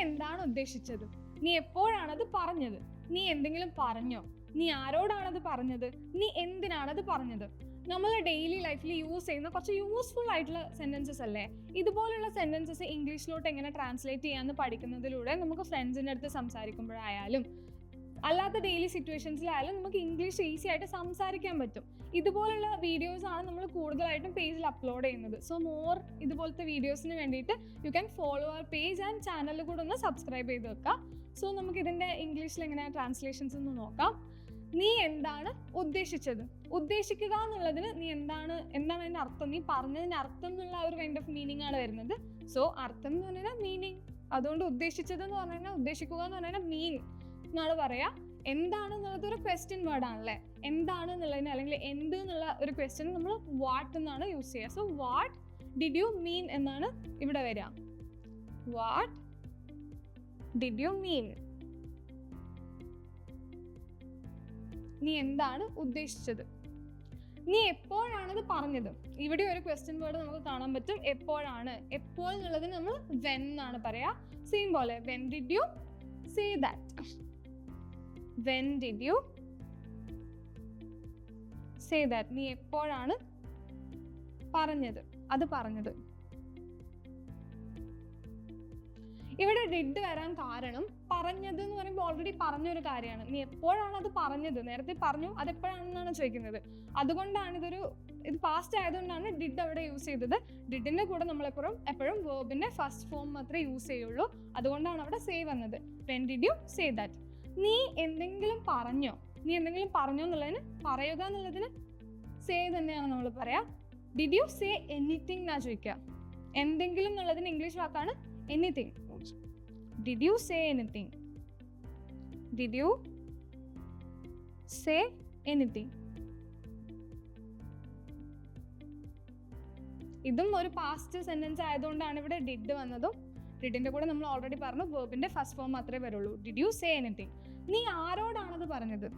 എന്താണ് ഉദ്ദേശിച്ചത്? നീ എപ്പോഴാണത് പറഞ്ഞത്? നീ എന്തെങ്കിലും പറഞ്ഞോ? നീ ആരോടാണത് പറഞ്ഞത്? നീ എന്തിനാണത് പറഞ്ഞത്? നമ്മൾ ഡെയിലി ലൈഫിൽ യൂസ് ചെയ്യുന്ന കുറച്ച് യൂസ്ഫുൾ ആയിട്ടുള്ള സെന്റൻസസ് അല്ലേ? ഇതുപോലുള്ള സെന്റൻസസ് ഇംഗ്ലീഷിലോട്ട് എങ്ങനെ ട്രാൻസ്ലേറ്റ് ചെയ്യാമെന്ന് പഠിക്കുന്നതിലൂടെ നമുക്ക് ഫ്രണ്ട്സിന്റെ അടുത്ത് സംസാരിക്കുമ്പോഴായാലും അല്ലാത്ത ഡെയിലി സിറ്റുവേഷൻസിലായാലും നമുക്ക് ഇംഗ്ലീഷ് ഈസി ആയിട്ട് സംസാരിക്കാൻ പറ്റും. ഇതുപോലുള്ള വീഡിയോസ് ആണ് നമ്മൾ കൂടുതലായിട്ടും പേജിൽ അപ്ലോഡ് ചെയ്യുന്നത്. സോ മോർ ഇതുപോലത്തെ വീഡിയോസിന് വേണ്ടിയിട്ട് you can follow our page and channel കൂടെ ഒന്ന് സബ്സ്ക്രൈബ് ചെയ്ത് വെക്കാം. സോ നമുക്ക് ഇതിന്റെ ഇംഗ്ലീഷിൽ എങ്ങനെയാണ് ട്രാൻസ്ലേഷൻസ് ഒന്ന് നോക്കാം. നീ എന്താണ് ഉദ്ദേശിച്ചത്? ഉദ്ദേശിക്കുക എന്നുള്ളതിന് നീ എന്താണ് എന്താണ് അതിന്റെ അർത്ഥം? നീ പറഞ്ഞതിന്റെ അർത്ഥം എന്നുള്ള ഒരു കൈൻഡ് ഓഫ് മീനിങ് ആണ് വരുന്നത്. സോ അർത്ഥം എന്ന് പറഞ്ഞാൽ മീനിങ് അതുകൊണ്ട് ഉദ്ദേശിച്ചത് എന്ന് പറഞ്ഞു കഴിഞ്ഞാൽ ഉദ്ദേശിക്കുക എന്ന് പറഞ്ഞാൽ മീൻ എന്നാണ് പറയാ എന്താണ് എന്നുള്ളത് ഒരു ക്വസ്റ്റ്യൻ വേർഡ് ആണല്ലേ? എന്താണ് എന്നുള്ളതിന് അല്ലെങ്കിൽ എന്ത് എന്നുള്ള ഒരു ക്വസ്റ്റ്യൻ നമ്മൾ വാട്ട് എന്നാണ് യൂസ് ചെയ്യുക. So what did you mean എന്നാണ് ഇവിടെ വരിക. വാട്ട് ഡിഡ് യു മീൻ നീ എന്താണ് ഉദ്ദേശിച്ചത്? നീ എപ്പോഴാണത് പറഞ്ഞത്? ഇവിടെ ഒരു ക്വസ്റ്റ്യൻ വേർഡ് നമുക്ക് കാണാൻ പറ്റും. എപ്പോഴാണ്? എപ്പോൾ എന്നുള്ളതിന് നമ്മൾ വെൻ എന്നാണ് പറയാ. സെയിം പോലെ when did you say that when did you say that നീ എപ്പോഴാണ് പറഞ്ഞത്? അത് പറഞ്ഞത്. ഇവിടെ ഡിഡ് വരാൻ കാരണം പറഞ്ഞത് എന്ന് പറയുമ്പോൾ ഓൾറെഡി പറഞ്ഞൊരു കാര്യമാണ്. നീ എപ്പോഴാണ് അത് പറഞ്ഞത്? നേരത്തെ പറഞ്ഞു അത് എപ്പോഴാണെന്നാണ് ചോദിക്കുന്നത്. അതുകൊണ്ടാണ് ഇതൊരു ഇത് പാസ്റ്റ് ആയതുകൊണ്ടാണ് ഡിഡ് അവിടെ യൂസ് ചെയ്തത്. ഡിഡിന്റെ കൂടെ നമ്മൾ എപ്പോഴും എപ്പോഴും വേർബിന്റെ ഫസ്റ്റ് ഫോം മാത്രമേ യൂസ് ചെയ്യുള്ളൂ. അതുകൊണ്ടാണ് അവിടെ സേ വന്നത്. When did you say that നീ എന്തെങ്കിലും പറഞ്ഞോ. നീ എന്തെങ്കിലും പറഞ്ഞോ എന്നുള്ളതിന് പറയുക എന്നുള്ളതിന് സേ തന്നെയാണ് നമ്മൾ പറയാ. ഡിഡ് യു സേ എനിത്തിങ് എന്നാ ചോദിക്കുക. എന്തെങ്കിലും എന്നുള്ളതിന് ഇംഗ്ലീഷ് വാക്കാണ് anything did you say anything did you say anything ഇതും ഒരു പാസ്റ്റ് സെന്റൻസ് ആയതുകൊണ്ടാണ് ഇവിടെ ഡിഡ് വന്നതും. ഡിഡിന്റെ കൂടെ നമ്മൾ ഓൾറെഡി പറഞ്ഞു വേർബിന്റെ ഫസ്റ്റ് ഫോം മാത്രമേ വരുള്ളൂ. ഡിഡ് യു സേ എനിത്തിങ് നീ ആരോടാണത് പറഞ്ഞത്?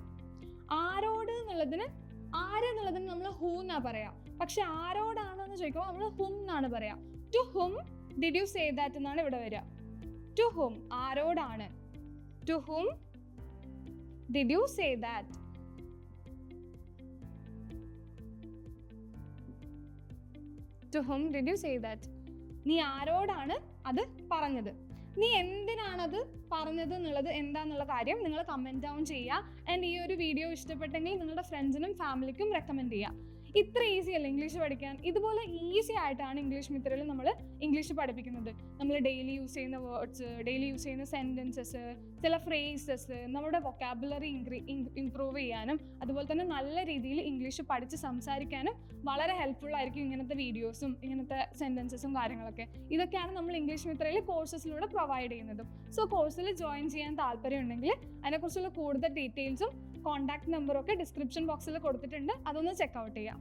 ആരോട് എന്നുള്ളതിന് ആരെന്നുള്ളതിന് നമ്മൾ ഹൂ എന്നാ പറയാ. പക്ഷെ ആരോടാണെന്ന് ചോദിക്കുമ്പോൾ നമ്മൾ ഹും എന്നാണ് പറയാ. To whom did you say that എന്നാണ് ഇവിടെ വരിക. ടു ഹും ആരോടാണ്? To whom did you say that to whom did you say that നീ ആരോടാണ് അത് പറഞ്ഞത്. നീ എന്തിനാണത് പറഞ്ഞത് എന്നുള്ളത് എന്താന്നുള്ള കാര്യം നിങ്ങൾ കമന്റ് ഡൗൺ ചെയ്യുക. ആൻഡ് ഈ ഒരു വീഡിയോ ഇഷ്ടപ്പെട്ടെങ്കിൽ നിങ്ങളുടെ ഫ്രണ്ട്സിനും ഫാമിലിക്കും റെക്കമെൻഡ് ചെയ്യുക. ഇത്ര ഈസി അല്ല ഇംഗ്ലീഷ് പഠിക്കാൻ. ഇതുപോലെ ഈസി ആയിട്ടാണ് ഇംഗ്ലീഷ് മിത്രയിൽ നമ്മൾ ഇംഗ്ലീഷ് പഠിപ്പിക്കുന്നത്. നമ്മൾ ഡെയിലി യൂസ് ചെയ്യുന്ന വേർഡ്സ് ഡെയിലി യൂസ് ചെയ്യുന്ന സെന്റൻസസ് ചില ഫ്രേസസ് നമ്മുടെ വൊക്കാബുലറി ഇൻക്രീ ഇംപ്രൂവ് ചെയ്യാനും അതുപോലെ തന്നെ നല്ല രീതിയിൽ ഇംഗ്ലീഷ് പഠിച്ച് സംസാരിക്കാനും വളരെ ഹെൽപ്ഫുൾ ആയിരിക്കും ഇങ്ങനത്തെ വീഡിയോസും ഇങ്ങനത്തെ സെന്റൻസസും കാര്യങ്ങളൊക്കെ. ഇതൊക്കെയാണ് നമ്മൾ ഇംഗ്ലീഷ് മിത്രയിൽ കോഴ്സസിലൂടെ പ്രൊവൈഡ് ചെയ്യുന്നത്. സോ കോഴ്സിൽ ജോയിൻ ചെയ്യാൻ താല്പര്യമുണ്ടെങ്കിൽ അതിനെക്കുറിച്ചുള്ള കൂടുതൽ ഡീറ്റെയിൽസും കോൺടാക്ട് നമ്പറും ഒക്കെ ഡിസ്ക്രിപ്ഷൻ ബോക്സിൽ കൊടുത്തിട്ടുണ്ട്. അതൊന്ന് ചെക്കൗട്ട് ചെയ്യാം.